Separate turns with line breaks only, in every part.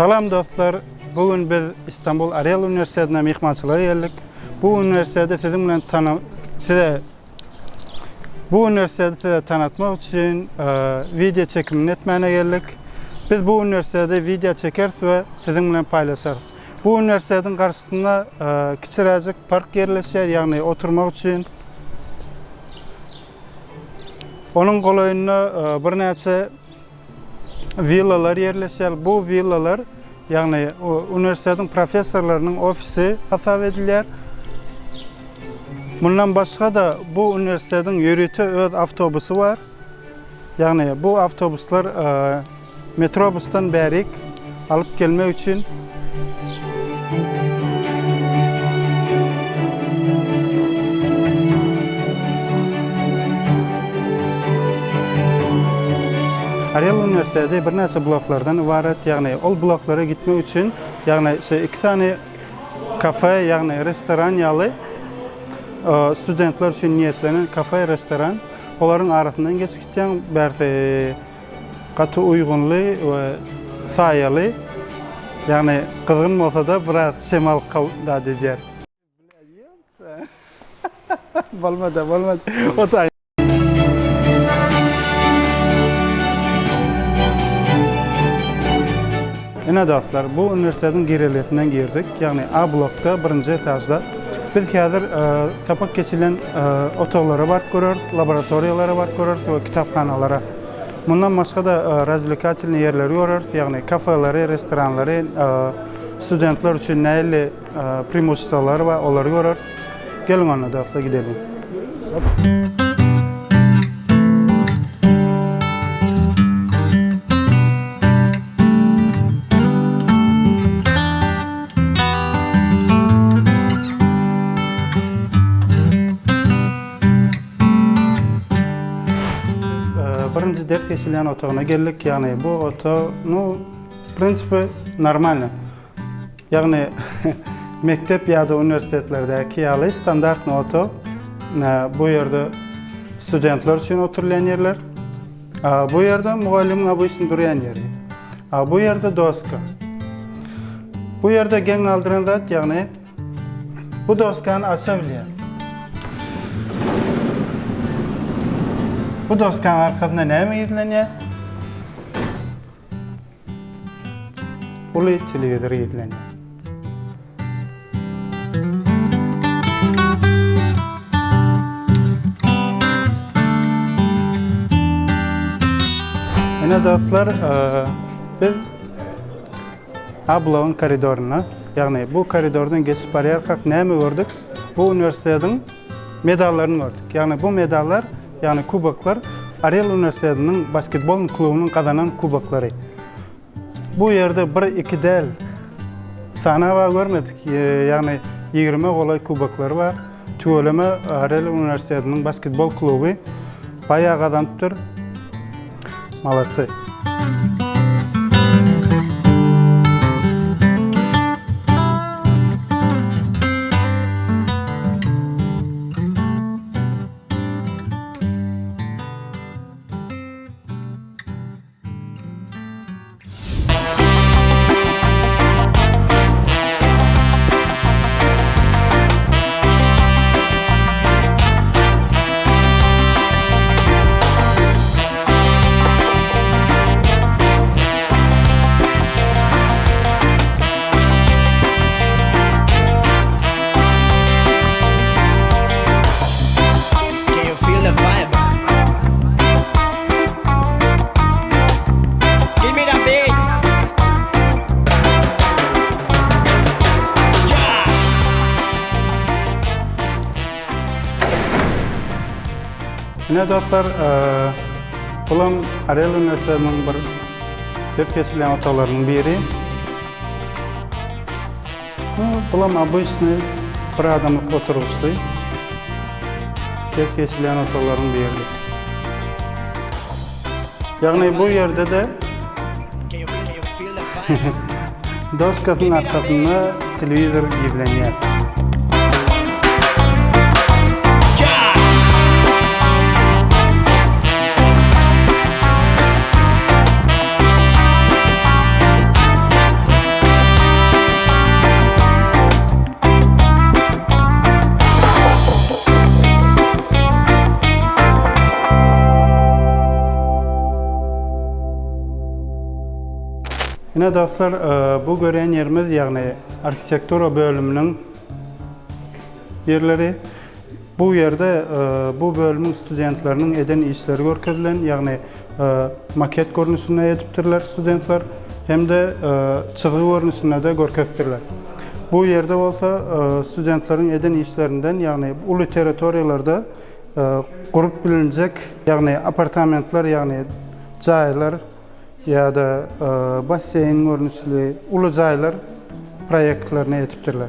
Salam dostlar. Bugün biz İstanbul Ariel Üniversitesi'ne mihmançılığa geldik. Bu üniversitede sizin bilen tanı size bu üniversitede size tanıtmak için e, video çekimini etmeye geldik. Biz bu üniversitede video çekeriz ve sizin bilen paylaşırız. Bu üniversitenin karşısında e, küçücük park yerleşir yani oturmak için. Onun kolayına e, bir neçe villalar yerleşir. Bu villalar yani o üniversitenin profesörlerinin ofisi hesap edilir. Bundan başka da bu üniversitenin yürütü öz avtobusu var. Yani bu avtobuslar e, metrobustan berik alıp gelmek için Ariel Üniversitesi bir neçe bloklardan ibaret. Yani o bloklara gitmek için yani şey, iki tane kafe yani restoran yalı e, studentlar için niyetlenen kafe restoran onların arasından geçip gitken katı uygunlu ve sayalı yani kızgın olsa da biraz şemal da diyecek. Olmadı, olmadı. O da Yine dostlar, bu üniversitenin girelisinden girdik. Yani A blokta birinci etajda. Biz hazır e, sapak geçilen e, otolara var görürüz, laboratoriyalara var görürüz ve kitapxanalara. Bundan başka da e, razlikatelni yerleri görürüz. Yani kafeleri, restoranları, e, studentlar için neyli e, preimуществолары var, onları görürüz. Gelin onunla dostlar gidelim. Ee, Geçilen otağına geldik. Yani bu otağın prinsipi normal. Yani mektep ya da üniversitelerdeki yalı standart oto. Bu yerde studentlar için oturulan yerler. Bu yerde muallimin abisinin duruyan yeri. Bu yerde doska. Bu yerde gen aldıran zat yani bu doskanı açabiliyor. Bu doskanın arkasında ne mi izleniyor? Ulu televizör izleniyor. Yine dostlar, eee, biz Ablav'ın koridoruna, yani bu koridordan geçip bariyerkak ne mi gördük? Bu üniversitenin medallarını gördük. Yani bu medallar, yani kubaklar, Ariel Üniversitesi'nin basketbol klubunun kazanan kubakları. Bu yerde bir iki değil, sana var görmedik. Ee, Yani 20 kolay kubaklar var. Tüveleme Ariel Üniversitesi'nin basketbol klubu bayağı kazanıptır. Malatsı. Yine dostlar, eee bulam Ariel Üniversitesi'nin bir ders geçilen otalarının biri. Ну, Bulam обычный bir adamlık oturmuştu. Ders geçilen otaların biri. Yani bu yerde de
Can you, can you
Yine dostlar, e, bu gören yerimiz yani arkitektura bölümünün yerleri. Bu yerde e, bu bölümün studentlerinin eden işleri görkezlen, yani e, maket görünüşüne ediptirler studentler, hem de çığı görünüşüne de görkezdirler. Bu yerde olsa studentlerin eden işlerinden yani ulu teritoriyalarda kurup bilinecek yani apartamentler yani caylar ya da e, basseyn görünüşlü ulu caylar proyektlerini etiptirler.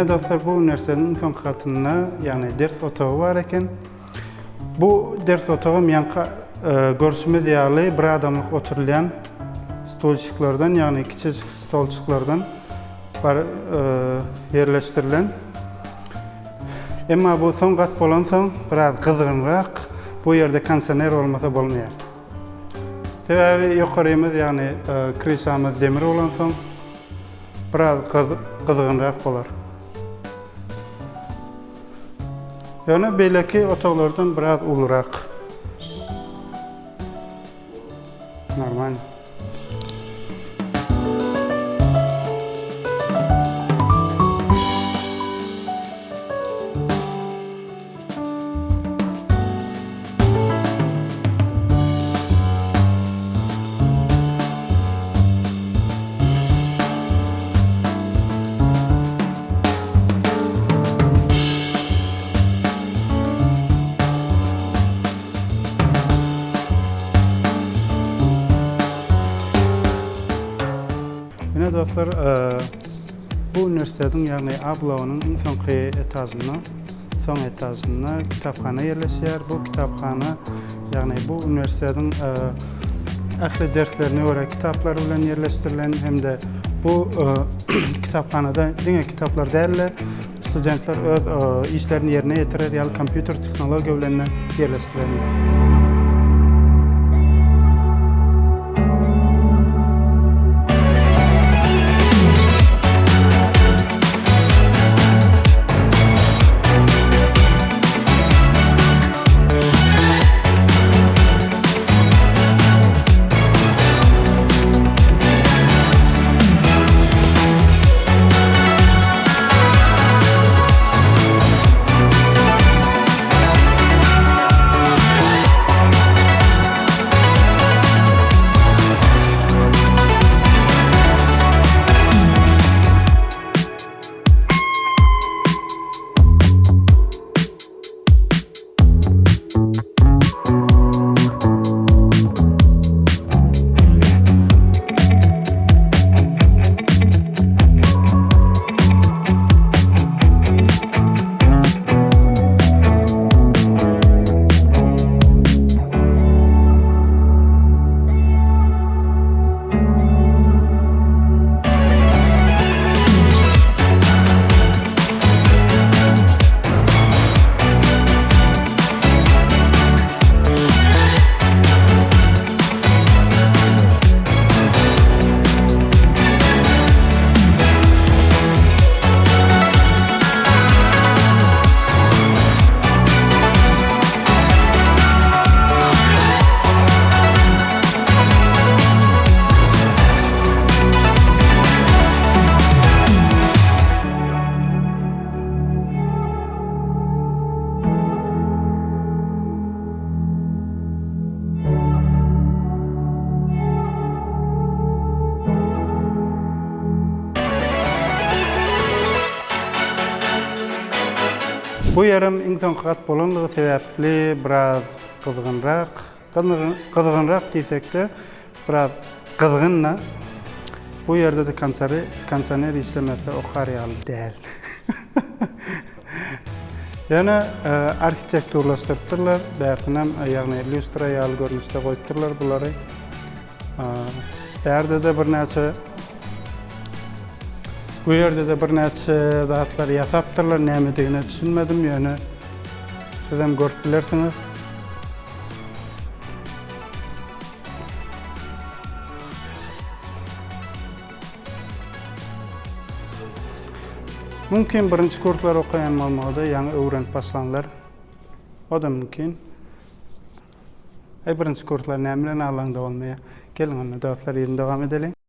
Ne dostlar bu üniversitenin son katında yani ders otağı var eken bu ders otağı yanka e, görüşme diyarlı bir adamlık oturulan stolçuklardan yani küçük stolçuklardan var, e, yerleştirilen. Ama bu son kat bolan son biraz kızgınrak bu yerde kansener olmasa bolmayar. Sebebi yukarıyımız yani e, krişamız demir olan son biraz kız, kızgınrak bolar. Yani belki otaqlardan biraz ulurak. Normal. Dostlar, e, bu üniversitenin yani ablavanın sonki etajına, son etajına kitapxana yerleşiyor. Bu kitapxana yani bu üniversitenin e, ahli derslerine göre kitaplar bilen yerleştirilen hem de bu e, kitapxanada yine kitaplar değerli studentlar öz e, işlerini yerine getirir yani kompüter teknoloji bilen yerleştirilen. Soňky kat bolanlygy sebäpli biraz kızgınrak, kızgın- kızgınrak diýsek-de biraz kızgınna. Bu yerde de kanseri, kansener istemese o karyalı değil. Yana arxitekturlaştırdılar, bärtinem ýagny illüstraýal görnüşde goýdurlar bulary. E, bärde de bir näçe Bu yerde de bir näçe zatlar ýasapdyrlar, nämedigini düşünmedim ýöne. Siz hem görüp bilersiniz. Mümkin birinci kurslar okuyan bolmady, ýa-ni öwrenip başlanlar. O da mümkin. Ay birinci kurslar nämelerni alanda bolmaýa. Gelin onda dostlar ýerine dowam edelim.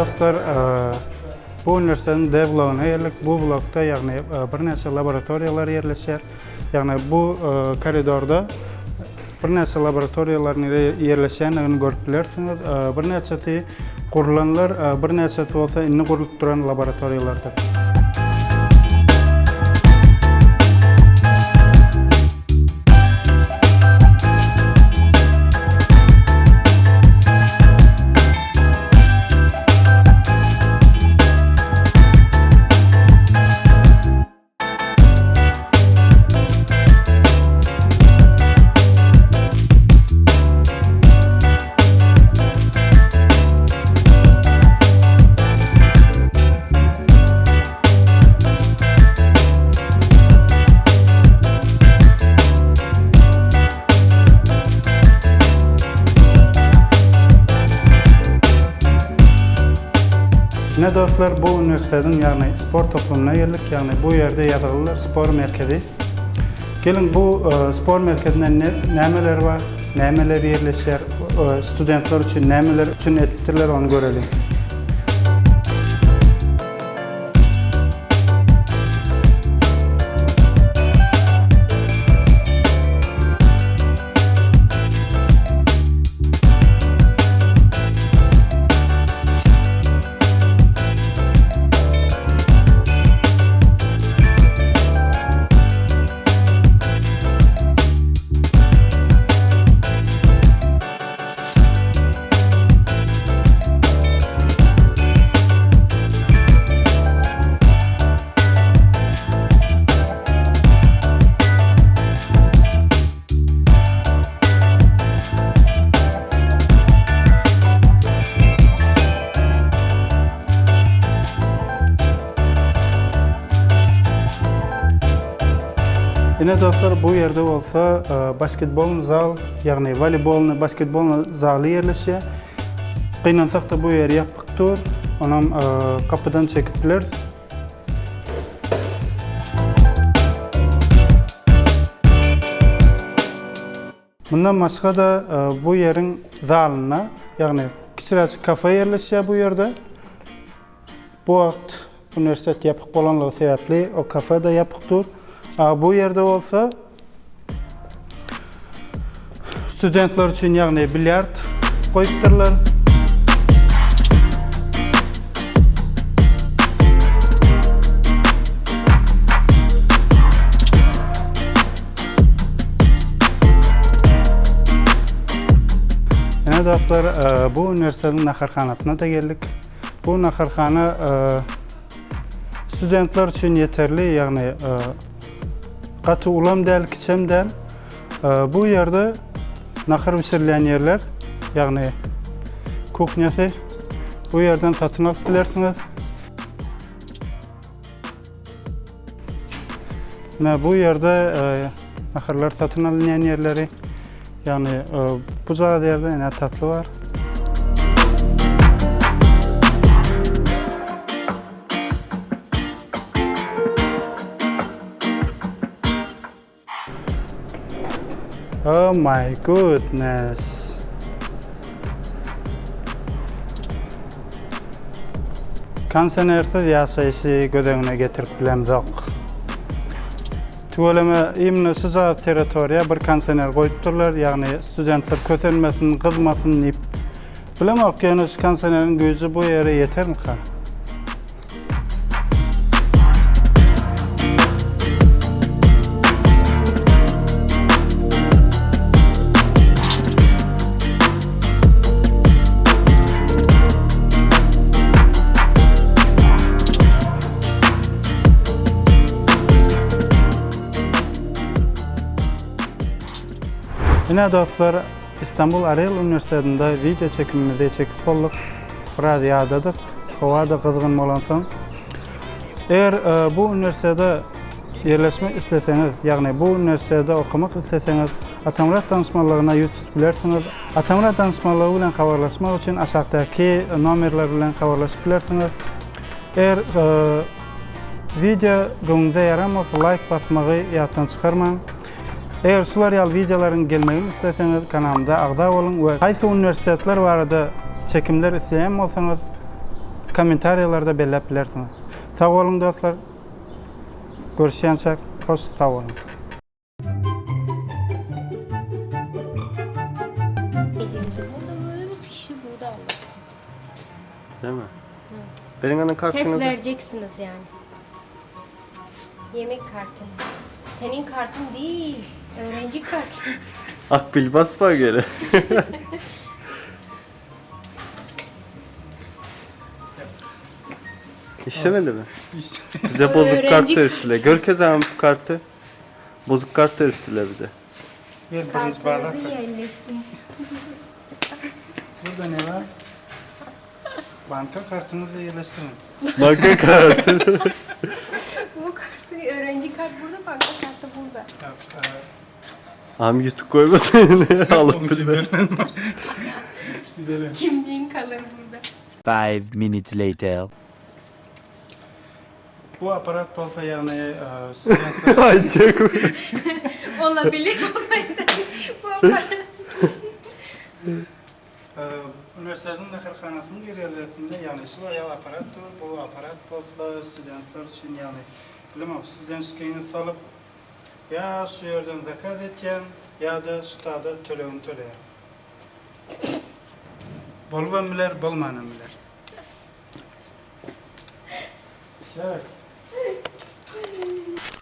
Dostlar, eee, bu üniversitenin D bloğuna yerlik. Bu blokda yani eee, bir neçe laboratoriyalar yerleşer. Yani bu eee, koridorda bir neçe laboratoriyaların yerleşenini görüp bilersiniz. Eee, Bir kurulanlar, eee, bir neçesi olsa inni kurulup duran laboratoriyalardır. Ne dostlar bu üniversitenin yani spor toplumuna geldik. Yani bu yerde yaralılar spor merkezi. Gelin bu e, spor merkezinde ne, nemeler var, nemeler yerleşer, e, studentlar için nemeler için ettirler onu görelim. Yine dostlar bu yerde olsa e, basketbol zal, yani voleybolny, basketbol zaly yerleşe. Kıynansak da bu yer yapıktır. Onam e, kapıdan çekip bileriz. Bundan başka da e, bu yerin zalyna, yani kiçiräçik kafe yerleşe bu yerde. Bu wagt üniversitet yapık bolanlygy sebäpli o kafe de yapıktır. Bu yerde olsa studentlar için yani bilyard koyuptırlar. Yine dostlar, e, bu üniversitenin naharxanasına da geldik. Bu naharxana e, studentlar için yeterli, yani e, katı ulam del, kiçem del. E, bu yerde nahar pişirilen yerler, yani kuchnyası bu yerden satın alıp bilersiniz. Ne bu yerde e, naharlar satın alınan yerleri, yani e, bu yerde yine tatlı var. Oh my goodness. Kansenersiz yaşayışı gözeğine getirip bilem yok. Tuvaleme imni sıza teritoriya bir kansener koyupturlar, yani studentler kötülmesin, kızmasın deyip. Bilem şu kansenerin gözü bu yere yeter mi ka? Yine dostlar İstanbul Arayıl Üniversitesi'nde video çekimimizde çekip olduk. Biraz yağdadık. Hava da kızgın olansan. Eğer e, bu üniversitede yerleşmek isteseniz, yani bu üniversitede okumak isteseniz Atamrat danışmanlığına yüz tutabilirsiniz. Atamrat danışmanlığı bilen haberleşmek için aşağıdaki nomerler bilen haberleşebilirsiniz. Eğer e, video göňüňize yaramasa like basmagy ýatdan çykarmaň. Eger şular ýaly videolaryň gelmegini isteseňiz kanalymda agda bolun we haýsy universitetler barada çekimler isleýän bolsaňyz kommentariýalarda bellep bilersiňiz. Sag bolun dostlar. Görüşýänçä hoş.
Elinizi burada böyle burada alırsınız.
Değil mi? Benim anın
Ses
kartınızı...
vereceksiniz yani. Yemek kartın. Senin kartın değil. Öğrenci kartın.
Akbil basma göre. İşlemedi mi? bize bozuk
Öğrenci
kart
kartı.
öğüttüler. Görkez Hanım bu kartı. Bozuk kart öğüttüler bize.
Bir birinci bardak.
Kartınızı.
Burada ne var? Banka kartınızı yerleştirin.
Banka kartı.
Bu kartı öğrenci kart burada, banka kartı burada.
Abi YouTube koymasın yine. Alıp bilmem.
Kimliğin kalır burada.
Five minutes later.
Bu aparat bolsa yani studentler
Ay çok.
Olabilir. Bu aparat.
e, üniversitenin nakilhanasının bir yerlerinde yani şu ayağı aparatdır. Bu aparat bolsa studentler için yani bilemem studentskini salıp ya şu yerden zakaz edeceğim ya da ştada töleğini töleyen. Bolvan biler, bolmanan biler. Evet.